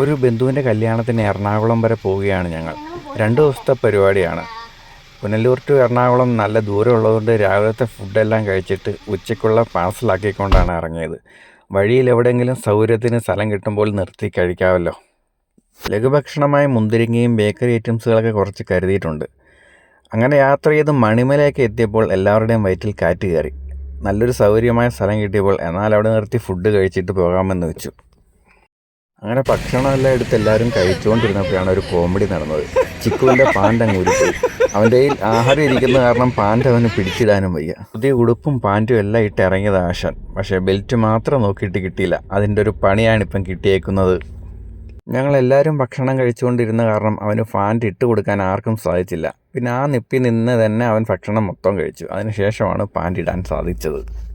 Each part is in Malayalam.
ഒരു ബന്ധുവിന്റെ കല്യാണത്തിന് എറണാകുളം വരെ പോവുകയാണ് ഞങ്ങൾ. രണ്ട് ദിവസത്തെ പരിപാടിയാണ്. പുനലൂർ ടു എറണാകുളം നല്ല ദൂരം ഉള്ളതുകൊണ്ട് രാവിലത്തെ ഫുഡെല്ലാം കഴിച്ചിട്ട് ഉച്ചയ്ക്കുള്ള പാഴ്സലാക്കിക്കൊണ്ടാണ് ഇറങ്ങിയത്. വഴിയിൽ എവിടെയെങ്കിലും സൗകര്യത്തിന് സ്ഥലം കിട്ടുമ്പോൾ നിർത്തി കഴിക്കാമല്ലോ ലഘുഭക്ഷണമായ മുന്തിരിങ്ങയും ബേക്കറി ഐറ്റംസുകളൊക്കെ കുറച്ച് കരുതിയിട്ടുണ്ട്. അങ്ങനെ യാത്ര ചെയ്ത് മണിമലയൊക്കെ എത്തിയപ്പോൾ എല്ലാവരുടെയും വയറ്റിൽ കാറ്റ് കയറി. നല്ലൊരു സൗകര്യമായ സ്ഥലം കിട്ടിയപ്പോൾ എന്നാൽ അവിടെ നിർത്തി ഫുഡ് കഴിച്ചിട്ട് പോകാമെന്ന് വെച്ചു. അങ്ങനെ ഭക്ഷണമെല്ലാം എടുത്ത് എല്ലാവരും കഴിച്ചുകൊണ്ടിരുന്നപ്പോഴാണ് ഒരു കോമഡി നടന്നത്. ചിക്കുവിന്റെ പാന്റ് അങ്ങ് ഉരുപ്പോയി അവന്റെ കയ്യിൽ ആഹാരം ഇരിക്കുന്ന കാരണം പാന്റ് അവന് പിടിച്ചിടാനും വയ്യ. പുതിയ ഉടുപ്പും പാന്റും എല്ലാം ഇട്ട് ഇറങ്ങിയത് ആശാൻ. പക്ഷേ ബെൽറ്റ് മാത്രം നോക്കിയിട്ട് കിട്ടിയില്ല. അതിന്റെ ഒരു പണിയാണിപ്പം കിട്ടിയേക്കുന്നത്. ഞങ്ങളെല്ലാവരും ഭക്ഷണം കഴിച്ചുകൊണ്ടിരുന്ന കാരണം അവന് ഫാന്റ് ഇട്ട് കൊടുക്കാൻ ആർക്കും സാധിച്ചില്ല. പിന്നെ ആ നിപ്പി നിന്ന് തന്നെ അവൻ ഭക്ഷണം മൊത്തം കഴിച്ചു. അതിനുശേഷമാണ് പാന്റ് ഇടാൻ സാധിച്ചത്.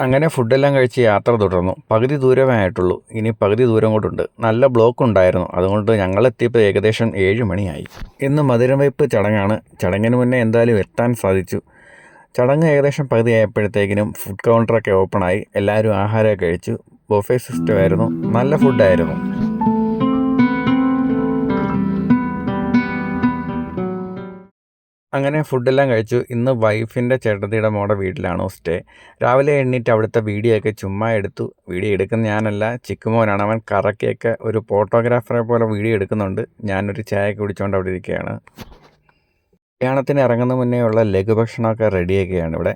അങ്ങനെ ഫുഡെല്ലാം കഴിച്ച് യാത്ര തുടർന്നു. പകുതി ദൂരമേ ആയിട്ടുള്ളൂ. ഇനി പകുതി ദൂരം കൊണ്ടുണ്ട് നല്ല ബ്ലോക്ക് ഉണ്ടായിരുന്നു. അതുകൊണ്ട് ഞങ്ങളെത്തിയപ്പോൾ ഏകദേശം ഏഴ് മണിയായി. ഇന്ന് മധുരവയ്പ്പ് ചടങ്ങാണ്. ചടങ്ങിന് മുന്നേ എന്തായാലും എത്താൻ സാധിച്ചു. ചടങ്ങ് ഏകദേശം പകുതി ആയപ്പോഴത്തേക്കിനും ഫുഡ് കൗണ്ടറൊക്കെ ഓപ്പണായി എല്ലാവരും ആഹാരമൊക്കെ കഴിച്ചു. ബൊഫേ സിസ്റ്റമായിരുന്നു നല്ല ഫുഡായിരുന്നു അങ്ങനെ ഫുഡെല്ലാം കഴിച്ചു. ഇന്ന് വൈഫിന്റെ ചേട്ടത്തിയുടെ മോടെ വീട്ടിലാണ് സ്റ്റേ രാവിലെ എണ്ണീറ്റ് അവിടുത്തെ വീഡിയോ ഒക്കെ ചുമ്മാ എടുത്തു. വീഡിയോ എടുക്കുന്ന ഞാനല്ല ചിക്കുമോനാണ്. അവൻ കറക്കിയൊക്കെ ഒരു ഫോട്ടോഗ്രാഫറെ പോലെ വീഡിയോ എടുക്കുന്നുണ്ട്. ഞാനൊരു ചായ കുടിച്ചുകൊണ്ട് അവിടെ ഇരിക്കുകയാണ്. കല്യാണത്തിന് ഇറങ്ങുന്ന മുന്നേ ഉള്ള ലഘുഭക്ഷണമൊക്കെ റെഡിയൊക്കെയാണ് ഇവിടെ.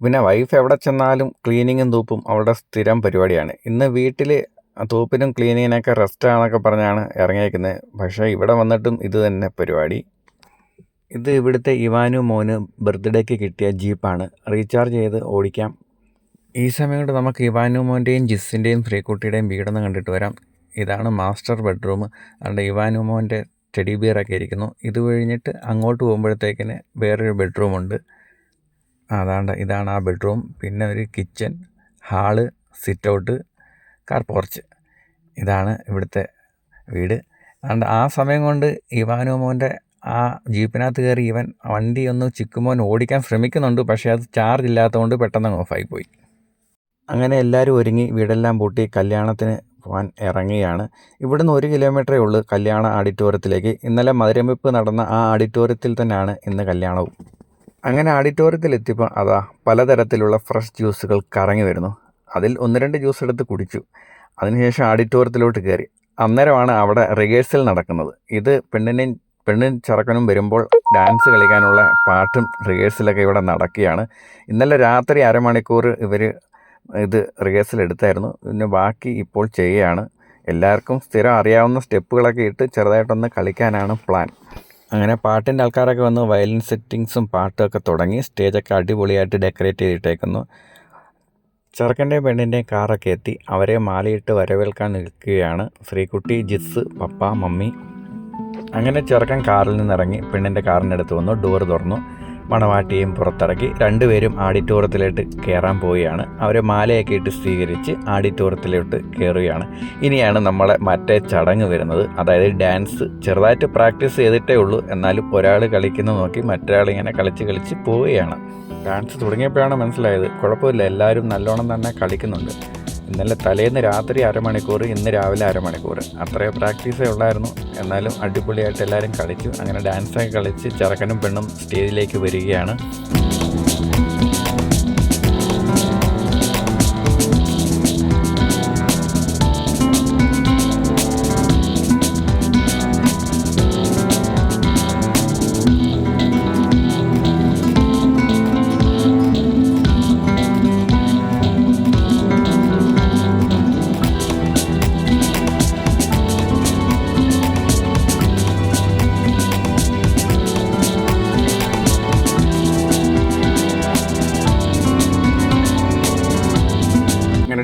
പിന്നെ വൈഫ് എവിടെ ചെന്നാലും ക്ലീനിങ്ങും തൂപ്പും അവിടെ സ്ഥിരം പരിപാടിയാണ്. ഇന്ന് വീട്ടിൽ തൂപ്പിനും ക്ലീനിങ്ങിനൊക്കെ റെസ്റ്റാണെന്നൊക്കെ പറഞ്ഞാണ് ഇറങ്ങിയേക്കുന്നത്. പക്ഷേ ഇവിടെ വന്നിട്ടും ഇത് തന്നെ പരിപാടി. ഇത് ഇവിടുത്തെ ഇവാനു മോന് ബർത്ത്ഡേക്ക് കിട്ടിയ ജീപ്പാണ്. റീചാർജ് ചെയ്ത് ഓടിക്കാം. ഈ സമയം കൊണ്ട് നമുക്ക് ഇവാനു മോന്റെയും ജിസ്സിന്റെയും ശ്രീകുട്ടിയുടെയും വീടൊന്ന് കണ്ടിട്ട് വരാം. ഇതാണ് മാസ്റ്റർ ബെഡ്റൂം. അതുകൊണ്ട് ഇവാനു മോന്റെ ടെഡി ബിയറൊക്കെ ഇരിക്കുന്നു. ഇത് കഴിഞ്ഞിട്ട് അങ്ങോട്ട് പോകുമ്പോഴത്തേക്കിന് വേറൊരു ബെഡ്റൂമുണ്ട് അതാണ്ട് ഇതാണ് ആ ബെഡ്റൂം. പിന്നെ ഒരു kitchen hall sit out car porch. ഇതാണ് ഇവിടുത്തെ വീട്. അതുകൊണ്ട് ആ സമയം കൊണ്ട് ഇവാനു മോന്റെ ആ ജീപ്പിനകത്ത് കയറി ഇവൻ വണ്ടി ഒന്ന് ചിക്കുമോൻ ഓടിക്കാൻ ശ്രമിക്കുന്നുണ്ട് പക്ഷേ അത് ചാർജ് ഇല്ലാത്തതുകൊണ്ട് പെട്ടെന്ന് ഓഫായി പോയി അങ്ങനെ എല്ലാവരും ഒരുങ്ങി വീടെല്ലാം പൂട്ടി കല്യാണത്തിന് പോകാൻ ഇറങ്ങിയാണ് ഇവിടുന്ന് ഒരു കിലോമീറ്ററേ ഉള്ളൂ കല്യാണ ആഡിറ്റോറിയത്തിലേക്ക് ഇന്നലെ മധുരമിപ്പ് നടന്ന ആ ഓഡിറ്റോറിയത്തിൽ തന്നെയാണ് ഇന്ന് കല്യാണവും. അങ്ങനെ ഓഡിറ്റോറിയത്തിൽ എത്തിയപ്പോൾ അതാ പലതരത്തിലുള്ള ഫ്രഷ് ജ്യൂസുകൾ കറങ്ങി വരുന്നു. അതിൽ ഒന്ന് രണ്ട് ജ്യൂസ് എടുത്ത് കുടിച്ചു. അതിനുശേഷം ഓഡിറ്റോറിയത്തിലോട്ട് കയറി. അന്നേരമാണ് അവിടെ റിഹേഴ്സൽ നടക്കുന്നത്. ഇത് പെണ്ണിനെയും പെണ്ണും ചെറുക്കനും വരുമ്പോൾ ഡാൻസ് കളിക്കാനുള്ള പാട്ടും റിഹേഴ്സലൊക്കെ ഇവിടെ നടക്കുകയാണ്. ഇന്നലെ രാത്രി അരമണിക്കൂർ ഇവർ ഇത് റിഹേഴ്സൽ എടുത്തായിരുന്നു. പിന്നെ ബാക്കി ഇപ്പോൾ ചെയ്യുകയാണ്. എല്ലാവർക്കും സ്ഥിരം അറിയാവുന്ന സ്റ്റെപ്പുകളൊക്കെ ഇട്ട് ചെറുതായിട്ടൊന്ന് കളിക്കാനാണ് പ്ലാൻ അങ്ങനെ പാട്ടിന്റെ ആൾക്കാരൊക്കെ വന്ന് വയലിൻ സെറ്റിങ്സും പാട്ടുമൊക്കെ തുടങ്ങി സ്റ്റേജൊക്കെ അടിപൊളിയായിട്ട് ഡെക്കറേറ്റ് ചെയ്തിട്ടേക്കുന്നു. ചെറുക്കന്റെയും പെണ്ണിന്റെയും കാറൊക്കെ എത്തി. അവരെ മാലയിട്ട് വരവേൽക്കാൻ നിൽക്കുകയാണ്. ശ്രീകുട്ടി ജിസ് പപ്പ മമ്മി. അങ്ങനെ ചെറുക്കൻ കാറിൽ നിന്നിറങ്ങി പെണ്ണിന്റെ കാറിനടുത്ത് വന്നു. ഡോർ തുറന്നു. മണവാട്ടിയും പുറത്തിറക്കി. രണ്ടുപേരും ആഡിറ്റോറിയത്തിലോട്ട് കയറാൻ പോവുകയാണ്. അവരെ മാലയൊക്കെ ഇട്ട് സ്വീകരിച്ച് ആഡിറ്റോറിയത്തിലോട്ട് കയറുകയാണ് ഇനിയാണ് നമ്മളെ മറ്റേ ചടങ്ങ് വരുന്നത്. അതായത് ഡാൻസ് ചെറുതായിട്ട് പ്രാക്ടീസ് ചെയ്തിട്ടേ ഉള്ളൂ. എന്നാലും ഒരാൾ കളിക്കുന്നത് നോക്കി മറ്റൊരാൾ ഇങ്ങനെ കളിച്ച് കളിച്ച് പോവുകയാണ്. ഡാൻസ് തുടങ്ങിയപ്പോഴാണ് മനസ്സിലായത്. കുഴപ്പമില്ല. എല്ലാവരും നല്ലോണം തന്നെ കളിക്കുന്നുണ്ട്. ഇന്നലെ തലേന്ന് രാത്രി അരമണിക്കൂർ ഇന്ന് രാവിലെ അരമണിക്കൂർ. അത്രയോ പ്രാക്ടീസേ ഉള്ളായിരുന്നു. എന്നാലും അടിപൊളിയായിട്ട് എല്ലാവരും കളിച്ചു. അങ്ങനെ ഡാൻസൊക്കെ കളിച്ച് ചെറുക്കനും പെണ്ണും സ്റ്റേജിലേക്ക് വരികയാണ്.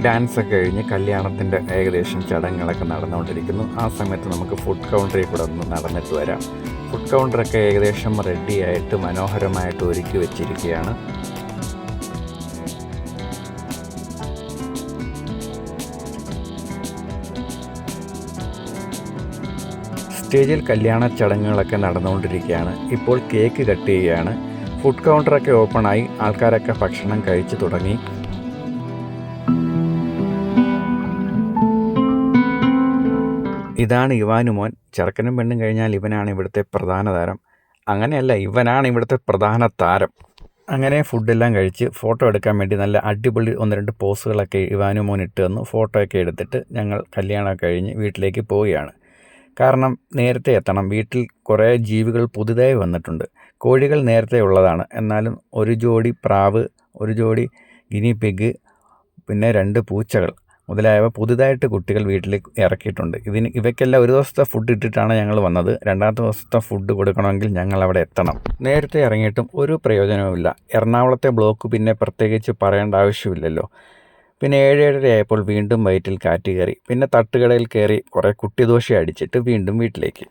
ഡാൻസ് ഒക്കെ കഴിഞ്ഞ് കല്യാണത്തിന്റെ ഏകദേശം ചടങ്ങുകളൊക്കെ നടന്നുകൊണ്ടിരിക്കുന്നു. ആ സമയത്ത് നമുക്ക് ഫുഡ് കൗണ്ടറിൽ കൂടെ ഒന്ന് നടന്നിട്ട് വരാം. ഫുഡ് കൗണ്ടറൊക്കെ ഏകദേശം റെഡിയായിട്ട് മനോഹരമായിട്ട് ഒരുക്കി വെച്ചിരിക്കുകയാണ്. സ്റ്റേജിൽ കല്യാണ ചടങ്ങുകളൊക്കെ നടന്നുകൊണ്ടിരിക്കുകയാണ്. ഇപ്പോൾ കേക്ക് കട്ട് ചെയ്യുകയാണ്. ഫുഡ് കൗണ്ടറൊക്കെ ഓപ്പണായി ആൾക്കാരൊക്കെ ഭക്ഷണം കഴിച്ചു തുടങ്ങി. ഇതാണ് ഇവാനു മോൻ. ചെറുക്കനും പെണ്ണും കഴിഞ്ഞാൽ ഇവനാണ് ഇവിടുത്തെ പ്രധാന താരം. അങ്ങനെയല്ല ഇവനാണ് ഇവിടുത്തെ പ്രധാന താരം. അങ്ങനെ ഫുഡെല്ലാം കഴിച്ച് ഫോട്ടോ എടുക്കാൻ വേണ്ടി നല്ല അടിപൊളി ഒന്ന് രണ്ട് പോസുകളൊക്കെ ഇവാനുമോൻ ഇട്ട് തന്നു. ഫോട്ടോയൊക്കെ എടുത്തിട്ട് ഞങ്ങൾ കല്യാണമൊക്കെ കഴിഞ്ഞ് വീട്ടിലേക്ക് പോവുകയാണ്. കാരണം നേരത്തെ എത്തണം. വീട്ടിൽ കുറേ ജീവികൾ പുതുതായി വന്നിട്ടുണ്ട്. കോഴികൾ നേരത്തെ ഉള്ളതാണ്. എന്നാലും ഒരു ജോഡി പ്രാവ് ഒരു ജോഡി ഗിനി പിഗ് പിന്നെ രണ്ട് പൂച്ചകൾ. മുതലായവ പുതുതായിട്ട് കുട്ടികൾ വീട്ടിലേക്ക് ഇറക്കിയിട്ടുണ്ട്. ഇതിന് ഇവയ്ക്കെല്ലാം ഒരു ദിവസത്തെ ഫുഡ് ഇട്ടിട്ടാണ് ഞങ്ങൾ വന്നത്. രണ്ടാമത്തെ ദിവസത്തെ ഫുഡ് കൊടുക്കണമെങ്കിൽ ഞങ്ങൾ അവിടെ എത്തണം. നേരത്തെ ഇറങ്ങിയിട്ടും ഒരു പ്രയോജനവുമില്ല എറണാകുളത്തെ ബ്ലോക്ക് പിന്നെ പ്രത്യേകിച്ച് പറയേണ്ട ആവശ്യമില്ലല്ലോ. പിന്നെ ഏഴേഴര ആയപ്പോൾ വീണ്ടും വയറ്റിൽ കാറ്റ് കയറി. പിന്നെ തട്ടുകടയിൽ കയറി കുറേ കുട്ടിദോശ അടിച്ചിട്ട് വീണ്ടും വീട്ടിലേക്ക്.